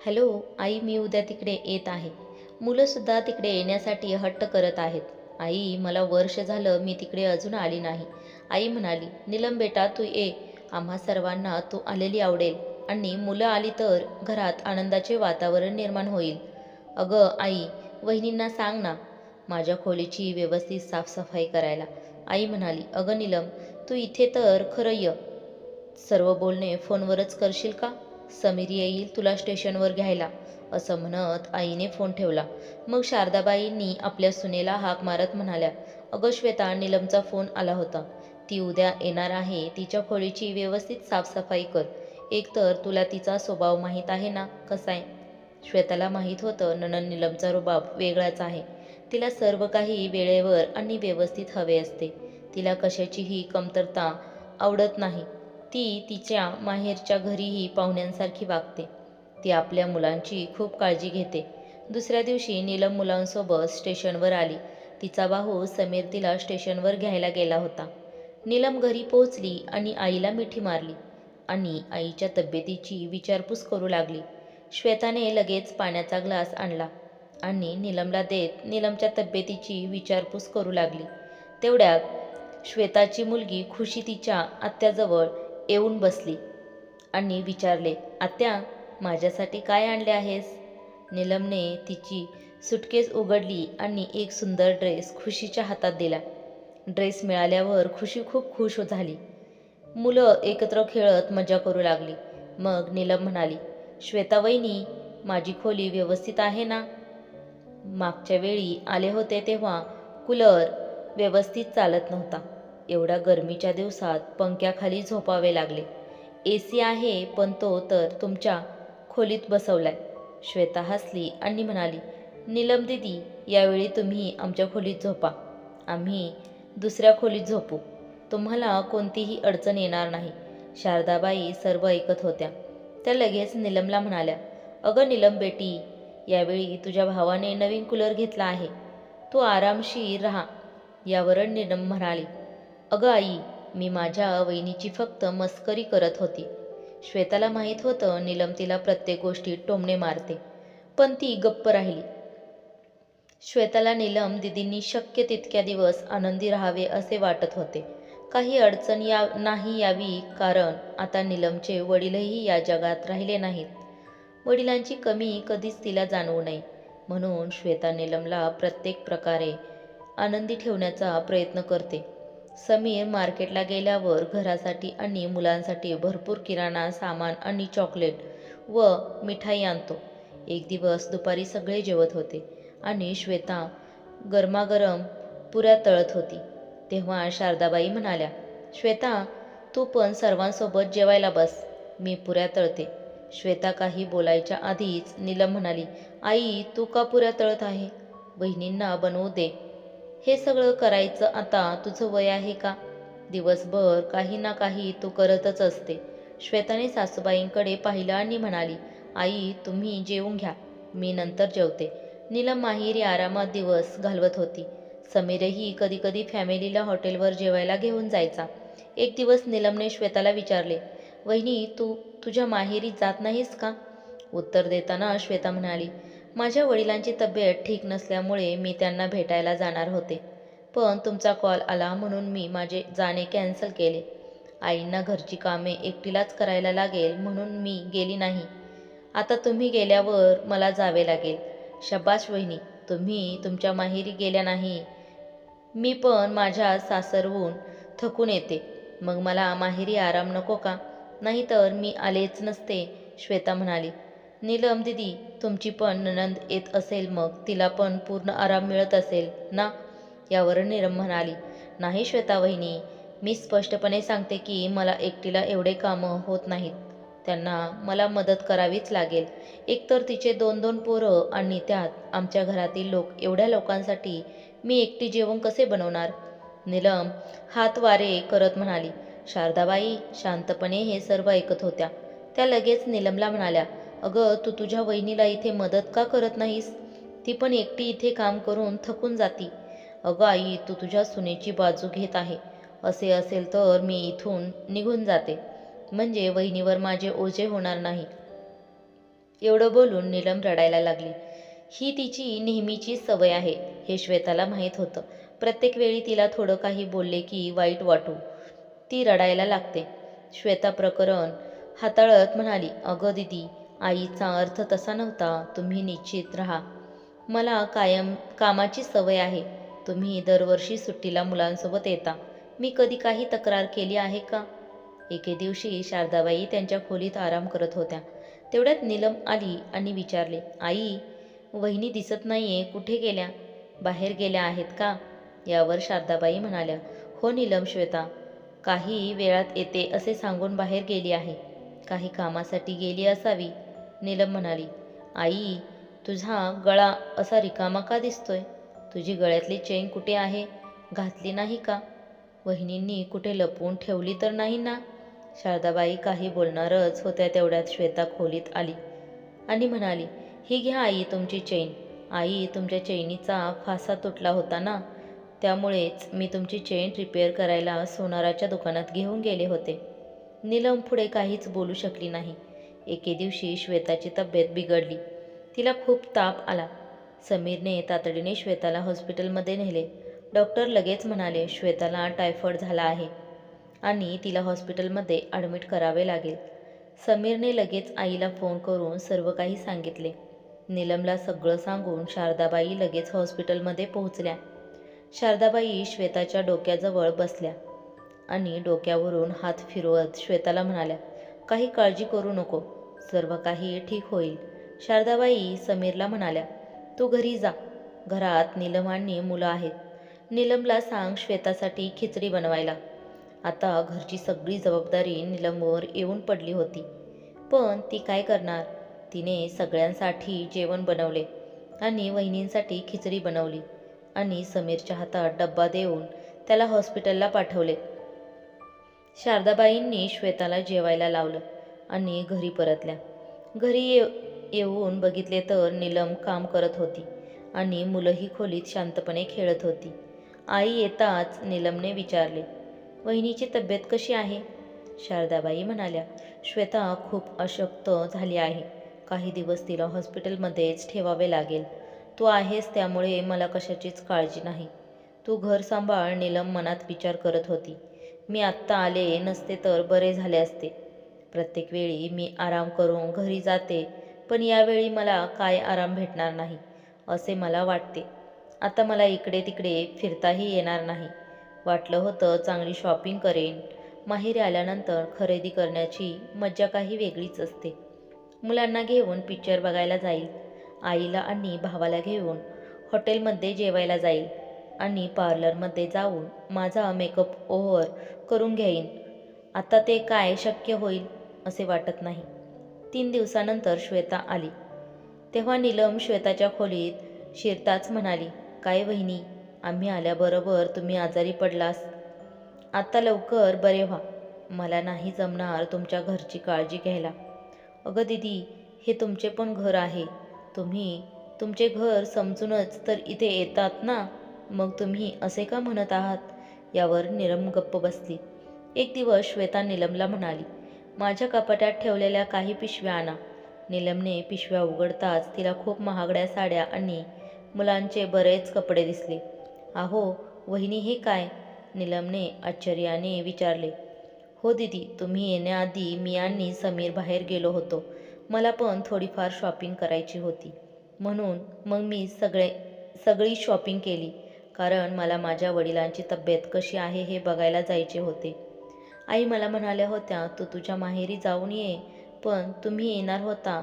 Hello आई मी उद्या तिकडे येत आहे. मुलंसुद्धा तिकडे येण्यासाठी हट्ट करत आहेत. आई मला वर्ष झालं मी तिकडे अजून आली नाही. आई म्हणाली निलम बेटा तू ये. आम्हा सर्वांना तू आलेली आवडेल. आणि मुलं आली तर घरात आनंदाचे वातावरण निर्माण होईल. अगं आई वहिनींना सांग ना माझ्या खोलीची व्यवस्थित साफसफाई करायला. आई म्हणाली अगं नीलम तू इथे तर खरं ये. सर्व बोलणे फोनवरच करशील का? समीर येईल तुला स्टेशनवर घ्यायला असं म्हणत आईने फोन ठेवला. मग शारदाबाईंनी आपल्या सुनेला हाक मारत म्हणाल्या अगं श्वेता नीलमचा फोन आला होता. ती उद्या येणार आहे तिच्या खोलीची व्यवस्थित साफसफाई कर. एकतर तुला तिचा स्वभाव माहीत आहे ना कसा आहे? श्वेताला माहीत होतं ननन नीलमचा रुबाब वेगळाच आहे. तिला सर्व काही वेळेवर आणि व्यवस्थित हवे असते. तिला कशाचीही कमतरता आवडत नाही. ती तिच्या माहेरच्या घरीही पाहुण्यांसारखी वागते. ती आपल्या मुलांची खूप काळजी घेते. दुसऱ्या दिवशी नीलम मुलांसोबत स्टेशनवर आली. तिचा भाऊ समीर तिला स्टेशनवर घ्यायला गेला होता. नीलम घरी पोहोचली आणि आईला मिठी मारली आणि आईच्या तब्येतीची विचारपूस करू लागली. श्वेताने लगेच पाण्याचा ग्लास आणला आणि नीलमला देत नीलमच्या तब्येतीची विचारपूस करू लागली. तेवढ्यात श्वेताची मुलगी खुशी तिच्या आत्याजवळ येऊन बसली. आणि विचारले आत्या माझ्यासाठी काय आणले आहेस? निलमने तिची सुटकेस उघडली आणि एक सुंदर ड्रेस खुशीच्या हातात दिला. ड्रेस मिळाल्यावर खुशी खूप खुश झाली. मुलं एकत्र खेळत मजा करू लागली. मग नीलम म्हणाली श्वेतावहिनी माझी खोली व्यवस्थित आहे ना? मागच्या वेळी आले होते तेव्हा कूलर व्यवस्थित चालत नव्हता. एवढ्या गरमीच्या दिवसात पंख्याखाली झोपावे लागले. ए सी आहे पण तो तर तुमच्या खोलीत बसवलाय. श्वेता हसली आणि म्हणाली नीलम दिदी यावेळी तुम्ही आमच्या खोलीत झोपा. आम्ही दुसऱ्या खोलीत झोपू. तुम्हाला कोणतीही अडचण येणार नाही. शारदाबाई सर्व ऐकत होत्या. त्या लगेच नीलमला म्हणाल्या अगं नीलम बेटी यावेळी तुझ्या भावाने नवीन कूलर घेतला आहे. तू आरामशीर राहा. यावरून नीलम म्हणाली अगं आई मी माझ्या वहिनीची फक्त मस्करी करत होती. श्वेताला माहीत होतं नीलम तिला प्रत्येक गोष्टीत टोमणे मारते. पण ती गप्प राहिली. श्वेताला नीलम दिदींनी शक्य तितक्या दिवस आनंदी राहावे असे वाटत होते. काही अडचण या नाही यावी कारण आता नीलमचे वडीलही या जगात राहिले नाहीत. वडिलांची कमी कधीच तिला जाणवू नये. म्हणून श्वेता नीलमला प्रत्येक प्रकारे आनंदी ठेवण्याचा प्रयत्न करते. समीर मार्केटला गेल्यावर घरासाठी आणि मुलांसाठी भरपूर किराणा सामान आणि चॉकलेट व मिठाई आणतो. एक दिवस दुपारी सगळे जेवत होते आणि श्वेता गरमागरम पुऱ्या तळत होती. तेव्हा शारदाबाई म्हणाल्या श्वेता तू पण सर्वांसोबत जेवायला बस मी पुऱ्या तळते. श्वेता काही बोलायच्या आधीच नीलम म्हणाली आई तू का पुऱ्या तळत आहे? बहिणींना बनवू दे. हे सगळं करायचं आता तुझं वय आहे का? दिवसभर काही ना काही तू करतच असते. श्वेताने सासूबाईंकडे पाहिलं आणि म्हणाली आई तुम्ही जेवून घ्या. मी नंतर जेवते. नीलम माहेरी आरामात दिवस घालवत होती. समीरही कधीकधी फॅमिलीला हॉटेलवर जेवायला घेऊन जायचा. एक दिवस नीलमने श्वेताला विचारले वहिनी तू तुझ्या माहेरी जात नाहीस का? उत्तर देताना श्वेता म्हणाली माझ्या वडिलांची तब्येत ठीक नसल्यामुळे मी त्यांना भेटायला जाणार होते. पण तुमचा कॉल आला म्हणून मी माझे जाणे कॅन्सल केले. आईंना घरची कामे एकटीलाच करायला लागेल म्हणून मी गेली नाही. आता तुम्ही गेल्यावर मला जावे लागेल. शबाश वहिनी तुम्ही तुमच्या माहेरी गेल्या नाही. मी पण माझ्या सासरवून थकून येते. मग मला माहेरी आराम नको का? नाहीतर मी आलेच नसते श्वेता म्हणाली. नीलम दिदी तुमची पण ननंद येत असेल मग तिला पण पूर्ण आराम मिळत असेल ना? यावर नीलम म्हणाली. नाही श्वेता वहिनी मी स्पष्टपणे सांगते की मला एकटीला एवढे कामं होत नाहीत. त्यांना मला मदत करावीच लागेल. एकतर तिचे दोन दोन पोरं आणि त्यात आमच्या घरातील लोक एवढ्या लोकांसाठी मी एकटी जेवण कसे बनवणार? नीलम हात वारे करत म्हणाली. शारदाबाई शांतपणे हे सर्व ऐकत होत्या. त्या लगेच निलमला म्हणाल्या अगं तू तुझ्या वहिनीला इथे मदत का करत नाहीस? ती पण एकटी इथे काम करून थकून जाती. अगं आई तू तुझ्या सुनेची बाजू घेत आहे. असे असेल तर मी इथून निघून जाते. म्हणजे वहिनीवर माझे ओझे होणार नाही. एवढं बोलून नीलम रडायला लागली. ही तिची नेहमीची सवय आहे हे श्वेताला माहीत होतं. प्रत्येक वेळी तिला थोडं काही बोलले की वाईट वाटू. ती रडायला लागते. श्वेता प्रकरण हाताळत म्हणाली अगं दिदी आईचा अर्थ तसा नव्हता तुम्ही निश्चित राहा. मला कायम कामाची सवय आहे. तुम्ही दरवर्षी सुट्टीला मुलांसोबत येता. मी कधी काही तक्रार केली आहे का? एके दिवशी शारदाबाई त्यांच्या खोलीत आराम करत होत्या. तेवढ्यात नीलम आली आणि विचारले आई वहिनी दिसत नाही आहे कुठे गेल्या? बाहेर गेल्या आहेत का? यावर शारदाबाई म्हणाल्या हो नीलम श्वेता काही वेळात येते असे सांगून बाहेर गेली आहे. काही कामासाठी गेली असावी. नीलम म्हणाली आई तुझा गळा असा रिकामा का दिसतोय? तुझी गळ्यातली चेन कुठे आहे? घातली नाही का? वहिनींनी कुठे लपवून ठेवली तर नाही ना? शारदाबाई काही बोलणारच होत्या तेवढ्यात श्वेता खोलीत आली आणि म्हणाली ही घ्या आई तुमची चेन. आई तुमच्या चैनीचा फासा तुटला होता ना? त्यामुळेच मी तुमची चेन रिपेअर करायला सोनाराच्या दुकानात घेऊन गेले होते. नीलम पुढे काहीच बोलू शकली नाही. एके दिवशी श्वेताची तब्येत बिघडली. तिला खूप ताप आला. समीरने तातडीने श्वेताला हॉस्पिटलमध्ये नेले. डॉक्टर लगेच म्हणाले श्वेताला टायफॉइड झाला आहे. आणि तिला हॉस्पिटलमध्ये ॲडमिट करावे लागेल. समीरने लगेच आईला फोन करून सर्व काही सांगितले. नीलमला सगळं सांगून शारदाबाई लगेच हॉस्पिटलमध्ये पोहोचल्या. शारदाबाई श्वेताच्या डोक्याजवळ बसल्या आणि डोक्यावरून हात फिरवत श्वेताला म्हणाल्या काही काळजी करू नको. सर्व काही ठीक होईल. शारदाबाई समीरला म्हणाल्या तू घरी जा. घरात नीलम आणि मुलं आहेत. नीलमला सांग श्वेतासाठी खिचडी बनवायला. आता घरची सगळी जबाबदारी नीलमवर येऊन पडली होती. पण ती काय करणार? तिने सगळ्यांसाठी जेवण बनवले आणि वहिनींसाठी खिचडी बनवली आणि समीरच्या हातात डब्बा देऊन त्याला हॉस्पिटलला पाठवले. शारदाबाईंनी श्वेताला जेवायला लावलं. आणि घरी परतल्या. घरी ये येऊन बघितले तर नीलम काम करत होती आणि मुलंही खोलीत शांतपणे खेळत होती. आई येताच नीलमने विचारले वहिनीची तब्येत कशी आहे? शारदाबाई म्हणाल्या श्वेता खूप अशक्त झाली आहे. काही दिवस तिला हॉस्पिटलमध्येच ठेवावे लागेल. तू आहेस त्यामुळे मला कशाचीच काळजी नाही. तू घर सांभाळ नीलम मनात विचार करत होती. मी आत्ता आले नसते तर बरे झाले असते. प्रत्येक वेळी मी आराम करून घरी जाते पण यावेळी मला काय आराम भेटणार नाही असे मला वाटते. आता मला इकडे तिकडे फिरताही येणार नाही. वाटलं होतं चांगली शॉपिंग करेन. माहेरी आल्यानंतर खरेदी करण्याची मज्जा काही वेगळीच असते. मुलांना घेऊन पिक्चर बघायला जाईल आईला आणि भावाला घेऊन हॉटेलमध्ये जेवायला जाईल आणि पार्लरमध्ये जाऊन माझा मेकअप ओव्हर करून घेईन. आता ते काय शक्य होईल? असे वाटत नाही. तीन दिवसानंतर श्वेता आली. तेव्हा नीलम श्वेताच्या खोलीत शिरताच म्हणाली काय वहिनी आम्ही आल्याबरोबर तुम्ही आजारी पडलास. आत्ता लवकर बरे व्हा. मला नाही जमणार तुमच्या घरची काळजी घ्यायला. अगं दिदी हे तुमचे पण घर आहे. तुम्ही तुमचे घर समजूनच तर इथे येतात ना? मग तुम्ही असे का म्हणत आहात? यावर निलम गप्प बसली. एक दिवस श्वेता निलमला म्हणाली माझ्या कपाट्यात ठेवलेल्या काही पिशव्या आणा. निलमने पिशव्या उघडताच तिला खूप महागड्या साड्या आणि मुलांचे बरेच कपडे दिसले. अहो वहिनी हे काय? निलमने आश्चर्याने विचारले. हो दीदी तुम्ही येण्याआधी मी आणि समीर बाहेर गेलो होतो. मला पण थोडीफार शॉपिंग करायची होती. म्हणून मग मी सगळे सगळी शॉपिंग केली. कारण मला माझ्या वडिलांची तब्येत कशी आहे हे बघायला जायचे होते. आई मला म्हणाल्या होत्या तू तुझ्या माहेरी जाऊन ये. पण तुम्ही येणार होता.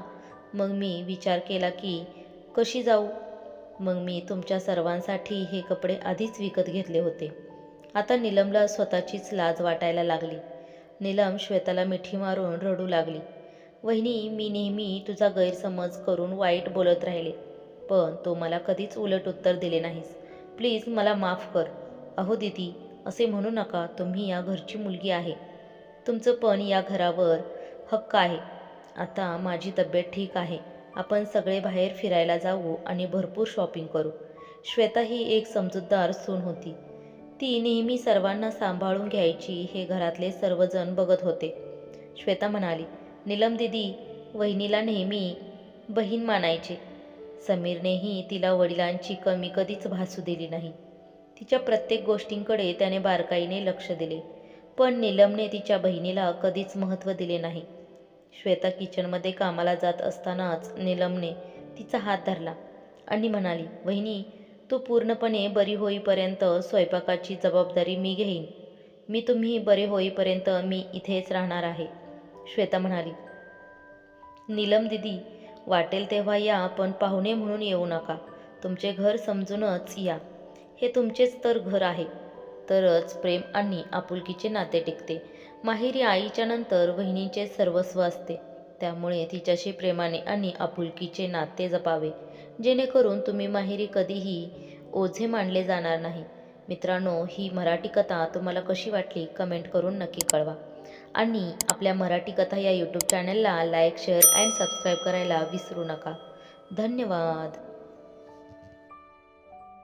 मग मी विचार केला की कशी जाऊ? मग मी तुमच्या सर्वांसाठी हे कपडे आधीच विकत घेतले होते. आता निलमला स्वतःचीच लाज वाटायला लागली. निलम श्वेताला मिठी मारून रडू लागली. वहिनी मी नेहमी तुझा गैरसमज करून वाईट बोलत राहिले पण तो मला कधीच उलट उत्तर दिले नाहीस. प्लीज मला माफ कर. अहो दिदी असे म्हणू नका तुम्ही या घरची मुलगी आहे. तुमचं पण या घरावर हक्क आहे. आता माझी तब्येत ठीक आहे. आपण सगळे बाहेर फिरायला जाऊ आणि भरपूर शॉपिंग करू. श्वेता ही एक समजूतदार सून होती. ती नेहमी सर्वांना सांभाळून घ्यायची हे घरातले सर्वजण बघत होते. श्वेता म्हणाली नीलम दिदी वहिनीला नेहमी बहीण मानायचे. समीरनेही तिला वडिलांची कमी कधीच भासू दिली नाही. तिच्या प्रत्येक गोष्टींकडे त्याने बारकाईने लक्ष दिले. पण नीलमने तिच्या बहिणीला कधीच महत्त्व दिले नाही. श्वेता किचनमध्ये कामाला जात असतानाच नीलमने तिचा हात धरला आणि म्हणाली बहिणी तू पूर्णपणे बरी होईपर्यंत स्वयंपाकाची जबाबदारी मी घेईन. मी तुम्ही बरे होईपर्यंत मी इथेच राहणार आहे. श्वेता म्हणाली नीलम दिदी वाटेल तेव्हा या पण पाहुणे म्हणून येऊ नका. तुमचे घर समजूनच या. हे तुमचेच तर घर आहे. तरच प्रेम आणि आपुलकीचे नाते टिकते. माहेरी आईच्या नंतर बहिणीचे सर्वस्व असते. त्यामुळे तिच्याशी प्रेमाने आणि आपुलकीचे नाते जपावे. जेणेकरून तुम्ही माहेरी कधीही ओझे मानले जाणार नाही. मित्रांनो ही मराठी कथा तुम्हाला कशी वाटली कमेंट करून नक्की कळवा. आणि आपल्या मराठी कथा या यूट्यूब चॅनलला लाईक शेअर अँड सबस्क्राईब करायला विसरू नका. धन्यवाद.